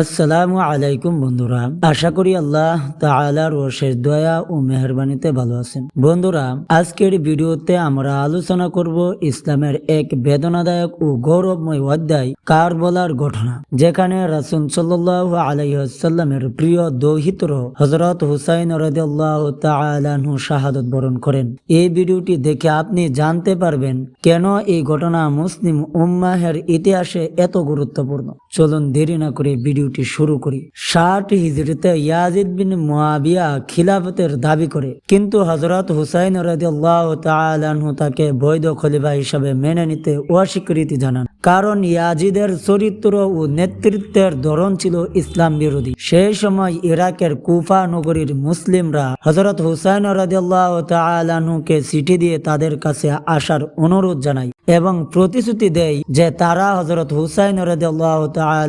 আসসালামু আলাইকুম বন্ধুরা। আশা করি আল্লাহ তাআলার অশেষ দয়া ও মেহরবানিতে ভালো আছেন। বন্ধুরা, আজকের ভিডিওতে আমরা আলোচনা করব ইসলামের এক বেদনাদায়ক ও গৌরবময় অধ্যায়, কারবলার ঘটনা, যেখানে রাসূল সাল্লাল্লাহু আলাইহি ওয়াসাল্লামের প্রিয় দৌহিত্র হযরত হুসাইন রাদিয়াল্লাহু তাআলা আনহু শাহাদত বরণ করেন। এই ভিডিওটি দেখে আপনি জানতে পারবেন কেন এই ঘটনা মুসলিম উম্মাহের ইতিহাসে এত গুরুত্বপূর্ণ। চলুন দেরি না করে ভিডিওটি শুরু করি। ষাট হিজড়িতে ইয়াজিদ বিন মুয়াবিয়া খিলাফতের দাবি করে। কিন্তু হজরত হুসাইন রাজি আল্লাহ তাকে বৈধ খলিফা হিসাবে মেনে নিতে অস্বীকৃতি জানান। কারণ ইয়াজিদের চরিত্র ও নেতৃত্বের ধরন ছিল ইসলাম বিরোধী। সেই সময় ইরাকের কুফা নগরীর মুসলিমরা হজরত হুসাইন আনহুকে চিঠি দিয়ে তাদের কাছে আসার অনুরোধ জানায় এবং প্রতিশ্রুতি দেয় যে তারা হজরত হুসাইন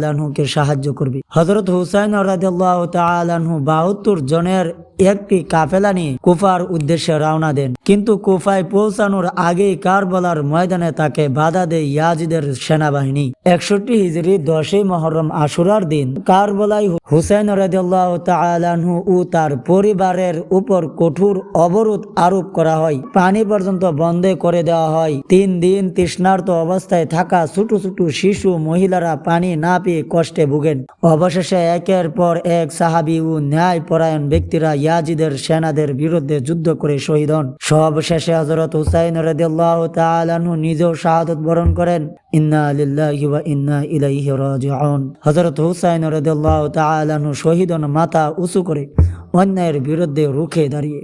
আনহুকে সাহায্য করবে। হজরত হুসাইন আনহু বাহাত্তর জনের একটি কাফেলা নিয়ে কুফার উদ্দেশ্যে রওনা দেন। কিন্তু কুফায় পৌঁছানোর আগেই কারবালার ময়দানে তাকে বাধা দেয় ইয়াজিদের সেনাবাহিনী। একষট্টি হিজরি দশই মহরম আশুরার দিন কারবালায় হুসাইন রাদিয়াল্লাহ তালানহু ও তার পরিবারের উপর কঠোর অবরোধ আরোপ করা হয়। পানি পর্যন্ত বন্ধ করে দেওয়া হয়। তিন দিন তৃষ্ণার্ত অবস্থায় থাকা ছোট ছোট শিশু মহিলারা পানি না পেয়ে কষ্টে ভুগেন। অবশেষে একের পর এক সাহাবি ও ন্যায় পরায়ণ ব্যক্তিরা ইয়াজিদের সেনাদের বিরুদ্ধে যুদ্ধ করে শহীদ হন। সব শেষে হজরত হুসাইন রাদিয়াল্লাহ তাআলাহু নিজেও শাহাদত বরণ করেন। ইন্না লিল্লাহি ওয়া ইন্না ইলাইহি রাজিউন। হযরত হুসাইন রাদিয়াল্লাহু শহীদ হন মাথা উঁচু করে অন্যায়ের বিরুদ্ধে রুখে দাঁড়িয়ে।